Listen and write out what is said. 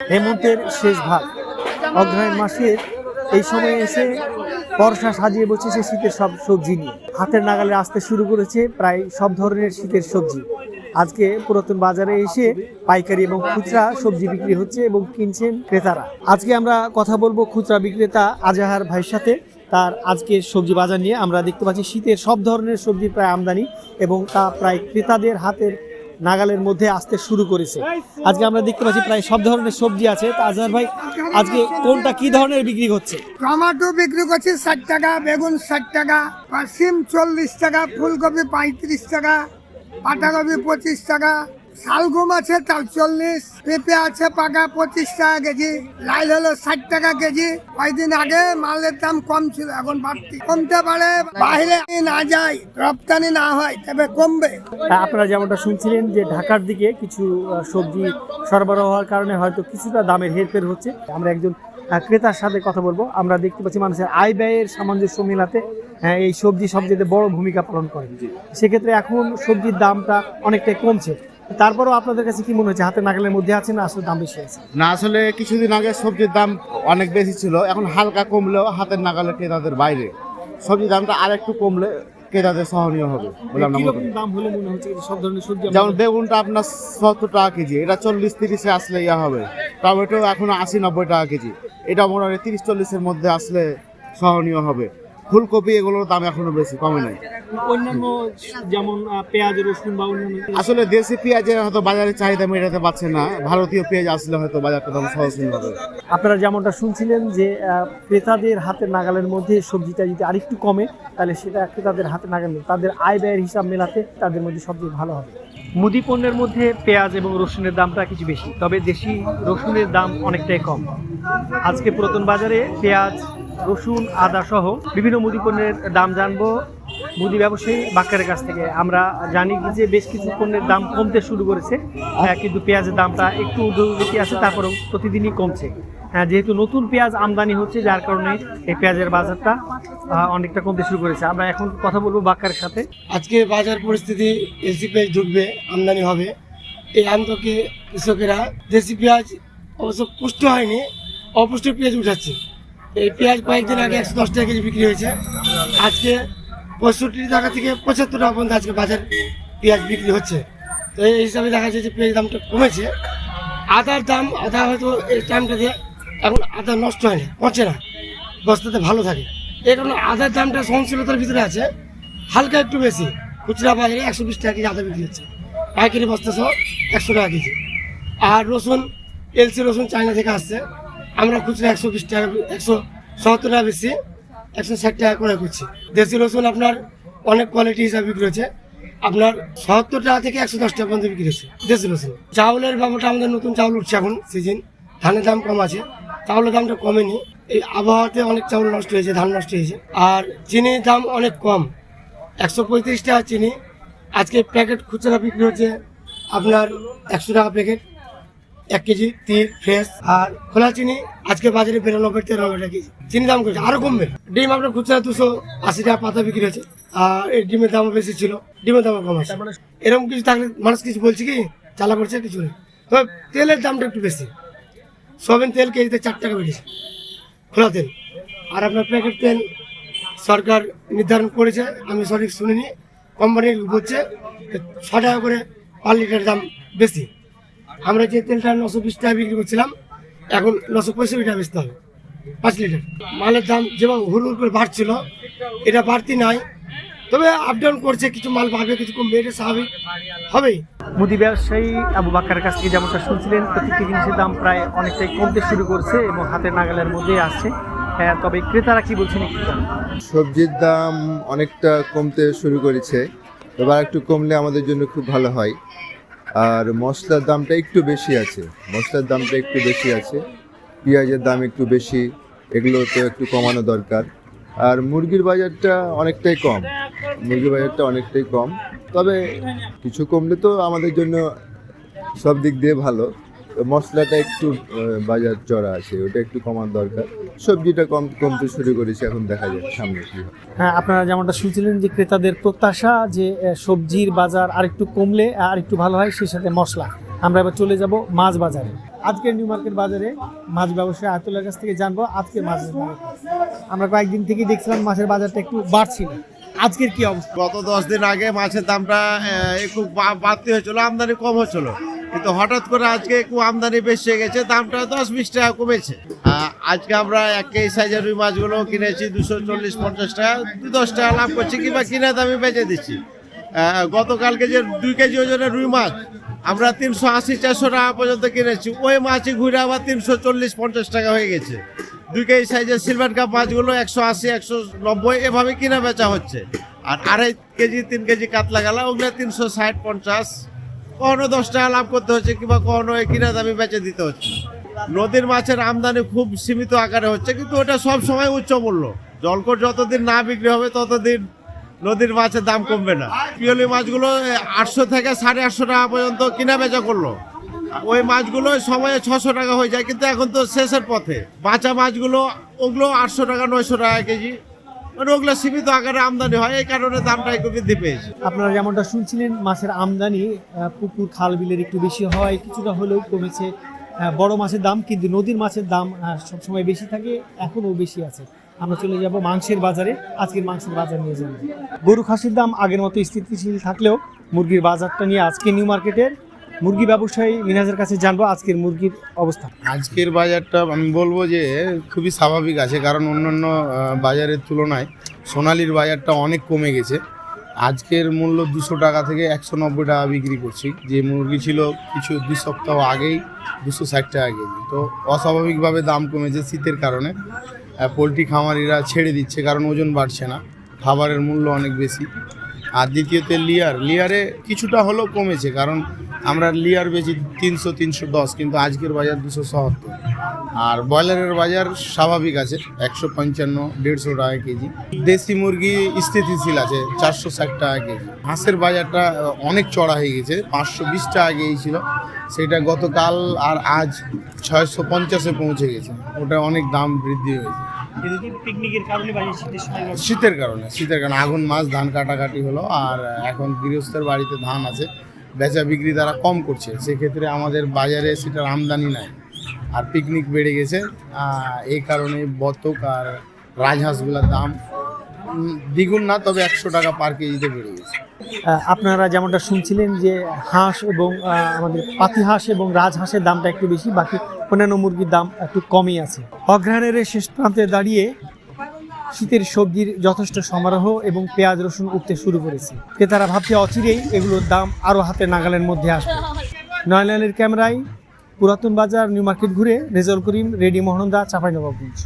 হেমন্তের শেষ ভাগ। অগ্রহায়ণ মাসের এই সময়ে এসে বর্ষা সাজিয়ে বসেছে শীতের সব সবজি নিয়ে। হাতের নাগালে আসতে শুরু করেছে প্রায় সব ধরনের শীতের সবজি। আজকে পুরাতন বাজারে এসে পাইকারি এবং খুচরা সবজি বিক্রি হচ্ছে এবং কিনছেন ক্রেতারা। আজকে আমরা কথা বলব খুচরা বিক্রেতা আজাহার ভাইয়ের সাথে। তার আজকের সবজি বাজার নিয়ে আমরা দেখতে পাচ্ছি শীতের সব ধরনের সবজির প্রায় আমদানি এবং তা প্রায় ক্রেতাদের হাতের নাগালের মধ্যে আসতে শুরু করেছে। আজকে আমরা দেখতে পাচ্ছি প্রায় সব ধরনের সবজি আছে। তা আজহার ভাই, আজকে কোনটা কি ধরনের বিক্রি হচ্ছে? টমাটো বিক্রি করছি ষাট টাকা, বেগুন ষাট টাকা সিম চল্লিশ টাকা, ফুলকপি পঁয়ত্রিশ টাকা পাতাকপি পঁচিশ টাকা শালগম আছে তার চল্লিশ পেঁপে আছে পাকা পঁচিশ টাকা কেজি লাইল হলো ষাট টাকা কেজি। কয়েকদিন আগে মালের দাম কম ছিল এখন বাড়তি। কমতে পারে বাইরে না যায় রপ্তানি না হয় তবে কমবে। আপনারা যেমনটা শুনছিলেন যে ঢাকার দিকে কিছু সবজি সরবরাহ হওয়ার কারণে হয়তো কিছুটা দামের হেরফের হচ্ছে। আমরা একজন ক্রেতার সাথে কথা বলব। আমরা দেখতে পাচ্ছি মানুষের আয় ব্যয়ের সামঞ্জস্য মেলাতে আহ, এই সবজি সবচেয়ে বড় ভূমিকা পালন করে। সেক্ষেত্রে এখন সবজির দামটা অনেকটাই কমছে। তারপরেও আপনাদের কাছে কি মনে হচ্ছে? হাতে নাগালের মধ্যে আছে না আসলে দাম বেশি আছে? না আসলে কিছুদিন আগে সবজির দাম অনেক বেশি ছিল এখন হালকা কমলেও হাতের নাগালে ক্রেতাদের বাইরে। সবজির দামটা আর একটু কমলে ক্রেতাদের সহনীয় হবে বলে আমরা মনে কীরকম দাম হলে মনে হচ্ছে যে সব ধরনের সবজি আমরা- যেমন বেগুনটা আপনার সত্তর টাকা কেজি এটা চল্লিশ তিরিশে আসলে ইয়া হবে। টমেটো এখন আশি নব্বই টাকা কেজি এটা মোটামুটি তিরিশ চল্লিশের মধ্যে আসলে সহনীয় হবে। ফুলকপি এগুলোর দাম এখনও বেশি কমে নাই। অন্যান্য যেমন পেঁয়াজ রসুন বা অন্যান্য আসলে দেশি পেঁয়াজের হয়তো বাজারে চাহিদা মেটাতে পারছে না ভারতীয় পেঁয়াজ আসলে হয়তো বাজারটা দাম সহজীল হবে আপনারা যেমনটা শুনছিলেন যে ক্রেতাদের হাতে নাগালের মধ্যে সবজিটা যদি আরেকটু কমে তাহলে সেটা ক্রেতাদের হাতে নাগাল তাদের আয় ব্যয়ের হিসাব মেলাতে তাদের মধ্যে সবচেয়ে ভালো হবে। মুদি পণ্যের মধ্যে পেঁয়াজ এবং রসুনের দামটা কিছু বেশি তবে দেশি রসুনের দাম অনেকটাই কম। আজকে পুরাতন বাজারে পেঁয়াজ রসুন আদা সহ বিভিন্ন মুদি পণ্যের দাম জানব। মুদি ব্যবসায়ী বাক্কারের কাছ থেকে। আমরা জানি যে বেশ কিছু পণ্যের দাম কমতে শুরু করেছে। আহ, কিন্তু পেঁয়াজের দামটা একটু ঊর্ধ্বগতি আছে তারপরেও প্রতিদিনই কমছে। হ্যাঁ, যেহেতু নতুন পেঁয়াজ আমদানি হচ্ছে যার কারণে এই পেঁয়াজের বাজারটা অনেকটা কমতে শুরু করেছে। আমরা এখন কথা বলব বাক্কারের সাথে। আজকে বাজার পরিস্থিতি এলসি পেঁয়াজ ঢুকবে আমদানি হবে। এই আন্দোলনকে কৃষকেরা দেশি পেঁয়াজ অবশ্য পুষ্ট হয়নি অপুষ্ট পেঁয়াজ উঠাচ্ছে। এই পেঁয়াজ কয়েকদিন আগে একশো দশ টাকা কেজি বিক্রি হয়েছে। আজকে পঁয়ষট্টি টাকা থেকে পঁচাত্তর টাকা পর্যন্ত আজকে বাজার পেঁয়াজ বিক্রি হচ্ছে। তো এই হিসাবে দেখা যাচ্ছে যে পেঁয়াজ দামটা কমেছে। আদার দাম, আদা হয়তো এই টাইমটাতে এখন আদা নষ্ট হয় না পচে না, বস্তাতে ভালো থাকে। এই কারণে আদার দামটা সহনশীলতার ভিতরে আছে, হালকা একটু বেশি। খুচরা বাজারে একশো বিশ টাকা কেজি আদা বিক্রি হচ্ছে। পাইকারি বস্তা সহ একশো টাকা কেজি। আর রসুন, এলসি রসুন চায়না থেকে আসছে। আমরা খুচরা একশো বিশ টাকা, একশো সত্তর টাকা বেশি, একশো ষাট টাকা করে করছি। দেশি রসুন আপনার অনেক কোয়ালিটি হিসাবে বিক্রি হচ্ছে। আপনার সত্তর টাকা থেকে একশো দশ টাকা পর্যন্ত বিক্রি হচ্ছে দেশি রসুন। চাউলের ব্যাপারটা আমাদের নতুন চাউল উঠছে এখন সিজন ধানের দাম কম আছে, চাউলের দামটা কমেনি। এই আবহাওয়াতে অনেক চাউল নষ্ট হয়েছে, ধান নষ্ট হয়েছে। আর চিনির দাম অনেক কম, একশো পঁয়ত্রিশ টাকা চিনি। আজকে প্যাকেট খুচরা বিক্রি হচ্ছে আপনার একশো টাকা প্যাকেট এক কেজি তিল, ফ্রেশ আর খোলা চিনি, আজকে বাজারে বিরানব্বই তেরানব্বই টাকা কেজি। চিনি দাম কমেছে, আরও কমবে। ডিম আপনার খুচরা দুশো আশি টাকা পাতা বিক্রি হয়েছে। আর এই ডিমের দামও বেশি ছিল, ডিমের দামও কম আছে। এরকম কিছু থাকলে মানুষ কিছু বলছে কি চালা করছে, কিছু নেই তবে তেলের দামটা একটু বেশি। সয়াবিন তেল কেজিতে চার টাকা বেড়েছে, খোলা তেল। আর আপনার প্যাকেট তেল সরকার নির্ধারণ করেছে, আমি সঠিক শুনিনি, কোম্পানি বলছে ছ টাকা করে পার লিটার দাম বেশি। আমরা যে তেলটা নশো বিশ টাকা বিক্রি করছিলাম এখন নশো পঁয়ষট্টি টাকা বেচতে হবে পাঁচ লিটার। মালের দাম যেমন হুড় হুড় করে বাড়ছিল এটা বাড়তি নাই। তবে আপ ডাউন করছে কিছু মাল বাড়বে কিছু কমবে এটা স্বাভাবিক হবেই। মুদি ব্যবসায়ী আবু বাক্কারের কাছ থেকে যেমনটা শুনছিলেন প্রত্যেকটি জিনিসের দাম প্রায় অনেকটাই কমতে শুরু করছে এবং হাতের নাগালের মধ্যেই আসছে হ্যাঁ, তবে ক্রেতারা কি বলছেন সবজির দাম অনেকটা কমতে শুরু করেছে এবার একটু কমলে আমাদের জন্য খুব ভালো হয়। আর মশলার দামটা একটু বেশি আছে। মশলার দামটা একটু বেশি আছে। পেঁয়াজের দাম একটু বেশি। এগুলো তো একটু কমানো দরকার। আর মুরগির বাজারটা অনেকটাই কম। মুরগির বাজারটা অনেকটাই কম। তবে কিছু কমলে তো আমাদের জন্য সব দিক দিয়ে ভালো। মশলাটা একটু বাজার চড়া আছে ওটা একটু কমার দরকার। সবজিটা কম কমতে শুরু করেছে এখন দেখা যাক সামনে কি হয়। হ্যাঁ আপনারা যেমনটা শুনছিলেন যে ক্রেতাদের প্রত্যাশা যে সবজির বাজার আরেকটু কমলে আরেকটু ভালো হয় সেই সাথে মশলা। আমরা এবার চলে যাব মাছ বাজারে। আজকের নিউ মার্কেট বাজারে মাছ ব্যবসায়ী আয়তুল্লার কাছ থেকে জানব আজকের মাছের আমরা কয়েকদিন থেকেই দেখছিলাম মাছের বাজারটা একটু বাড়ছিল। আজকের কি অবস্থা? গত দশ দিন আগে মাছের দামটা একটু বা- বাড়তি হয়েছিল আমদানি কম হচ্ছিল কিন্তু হঠাৎ করে আজকে একটু আমদানি বেশি হয়ে গেছে, দামটা দশ বিশ টাকা কমেছে। আজকে আমরা এক কেজি সাইজের রুই মাছগুলো কিনেছি দুশো চল্লিশ পঞ্চাশ টাকা, দু দশ টাকা লাভ করছি কিংবা কিনে দামে বেচে দিচ্ছি। গতকালকে যে দুই কেজি ওজনের রুই মাছ আমরা তিনশো আশি, চারশো টাকা পর্যন্ত কিনেছি, ওই মাছই ঘুরে আবার তিনশো চল্লিশ পঞ্চাশ টাকা হয়ে গেছে। দুই কেজি সাইজের সিলভার কাপ মাছগুলো একশো আশি, একশো নব্বই, এভাবে কিনা বেচা হচ্ছে। আর আড়াই কেজি, তিন কেজি কাতলা গেলা, ওগুলো তিনশো ষাট পঞ্চাশ। কখনো দশ টাকা লাভ করতে হচ্ছে কিংবা কখনো কিনা দামি বেচে দিতে হচ্ছে। নদীর মাছের আমদানি খুব সীমিত আকারে হচ্ছে, কিন্তু ওটা সব সময় উচ্চ মূল্য। জলকর যতদিন না বিক্রি হবে, ততদিন নদীর মাছের দাম কমবে না। পিওলি মাছগুলো আটশো থেকে সাড়ে আটশো টাকা পর্যন্ত কিনা বেচা করল। ওই মাছগুলো সময়ে ছশো টাকা হয়ে যায়, কিন্তু এখন তো শেষের পথে। বাঁচা মাছগুলো, ওগুলো আটশো টাকা, নয়শো টাকা কেজি। মানে ওগুলো সীমিত আকারে আমদানি হয় এই কারণে দামটা একটু বৃদ্ধি পেয়েছে। আপনারা যেমনটা শুনছিলেন মাছের আমদানি পুকুর খাল বিলের একটু বেশি হয় কিছুটা হলেও কমেছে। আহ, বড় মাছের দাম কিন্তু নদীর মাছের দাম সবসময় বেশি থাকে এখনও বেশি আছে। আমরা চলে যাব মাংসের বাজারে আজকের মাংসের বাজার নিয়ে যাব। গরু খাসির দাম আগের মতো স্থিতিশীল থাকলেও মুরগির বাজারটা নিয়ে আজকে নিউ মার্কেটের মুরগি ব্যবসায়ী মিনাজের কাছে জানব আজকের মুরগির অবস্থা। আজকের বাজারটা আমি বলব যে খুবই স্বাভাবিক আছে, কারণ অন্যান্য বাজারের তুলনায় সোনালির বাজারটা অনেক কমে গেছে। আজকের মূল্য দুশো টাকা থেকে একশো নব্বই টাকা বিক্রি করছি। যে মুরগি ছিল কিছু দুই সপ্তাহ আগেই দুশো ষাট টাকা কেজি। তো অস্বাভাবিকভাবে দাম কমেছে শীতের কারণে। পোলট্রি খামারিরা ছেড়ে দিচ্ছে, কারণ ওজন বাড়ছে না, খাবারের মূল্য অনেক বেশি। আর দ্বিতীয়তে লিয়ার, লিয়ারে কিছুটা হলেও কমেছে, কারণ আমরা লিয়ার বেশি তিনশো তিনশো দশ কিন্তু আজকের বাজার দুশো সত্তর। আর ব্রয়লারের বাজার স্বাভাবিক আছে একশো পঞ্চান্ন দেড়শো টাকা কেজি। দেশি মুরগি স্থিতিশীল আছে চারশো ষাট টাকা কেজি। হাঁসের বাজারটা অনেক চড়া হয়ে গেছে পাঁচশো বিশ টাকা গিয়েছিল সেটা গতকাল আর আজ ছয়শো পঞ্চাশে পৌঁছে গেছে। ওটা অনেক দাম বৃদ্ধি হয়েছে। শীতের কারণে শীতের কারণে। আগুন মাছ ধান কাটাকাটি হলো আর এখন গৃহস্থের বাড়িতে ধান আছে। বেচা বিক্রি তারা কম করছে, সেক্ষেত্রে আমাদের বাজারে সেটার আমদানি নাই। আর পিকনিক বেড়ে গেছে এই কারণে বতক আর রাজহাঁসগুলোর দাম দ্বিগুণ না, তবে একশো টাকা পার কেজিতে বেড়ে গেছে। আপনারা যেমনটা শুনছিলেন যে হাঁস এবং আমাদের পাতি হাঁস এবং রাজহাঁসের দামটা একটু বেশি, বাকি অন্যান্য মুরগির দাম একটু কমই আছে। অগ্রহায়ণের এই শেষ প্রান্তে দাঁড়িয়ে শীতের সবজির যথেষ্ট সমারোহ এবং পেঁয়াজ, রসুন উঠতে শুরু করেছে। ক্রেতারা ভাবছে অচিরেই এগুলোর দাম আরও হাতে নাগালের মধ্যে আসবে। নয়নালের ক্যামেরায় পুরাতন বাজার, নিউ মার্কেট ঘুরে রেজল করিম, রেডি মোহনদা, চাঁপাইনবাবগঞ্জ।